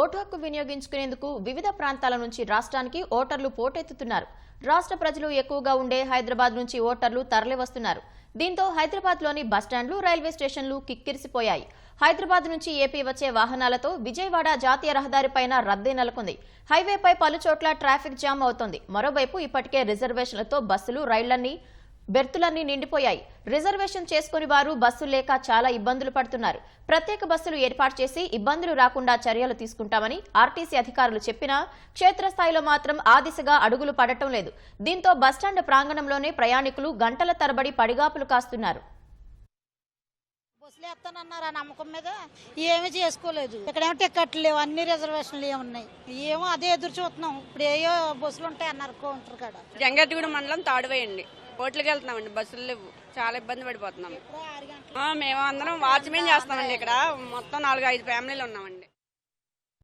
Vote హక్కు వినియోగించుకునేందుకు వివిధ ప్రాంతాల నుంచి రాష్ట్రానికి ఓటర్లు పోటెత్తుతున్నారు. రాష్ట్ర ప్రజలు ఎక్కువగా ఉండే హైదరాబాద్ నుంచి ఓటర్లు తరలివస్తున్నారు. దీంతో హైదరాబాద్లోని బస్టాండ్లు రైల్వే స్టేషన్లు కిక్కిరిసిపోయాయి. హైదరాబాద్ నుంచి ఏపీ వచ్చే వాహనాలతో విజయవాడ జాతీయ రహదారిపైన రద్దీ నెలకొంది. హైవేపై పలుచోట్ల ట్రాఫిక్ జామ్ అవుతోంది. మరోవైపు ఇప్పటికే రిజర్వేషన్లతో బస్సులు రైళ్ళన్నీ బెర్తులన్నీ నిండిపోయాయి. రిజర్వేషన్ చేసుకుని వారు బస్సులు లేక చాలా ఇబ్బందులు పడుతున్నారు. ప్రత్యేక బస్సులు ఏర్పాటు చేసి ఇబ్బందులు రాకుండా చర్యలు తీసుకుంటామని ఆర్టీసీ అధికారులు చెప్పినా క్షేత్రస్థాయిలో మాత్రం ఆ దిశగా అడుగులు పడటం లేదు. దీంతో బస్టాండ్ ప్రాంగణంలోనే ప్రయాణికులు గంటల తరబడి పడిగాపులు కాస్తున్నారు. బస్సులు వేస్తానన్నారు ఆ నమ్మకం మీద? ఏమీ చేసుకోలేదు. ఇక్కడేమో టికెట్లు లేవు. అన్ని రిజర్వేషన్లు ఏమున్నాయి ఏమో అదే ఎదురు చూస్తున్నాం. ఇప్పుడు ఏయో బస్సులు ఉంటాయి అన్నారు కౌంటర్ కాడ. జంగతిగూడ మండలం తాడువేయండి. ఓట్లకి వెళ్తున్నామండి బస్సులు లేవు. చాలా ఇబ్బంది పడిపోతున్నాం. మేము అందరం వాచ్మెన్ చేస్తామండి ఇక్కడ. మొత్తం నాలుగు ఐదు ఫ్యామిలీలు ఉన్నామండి.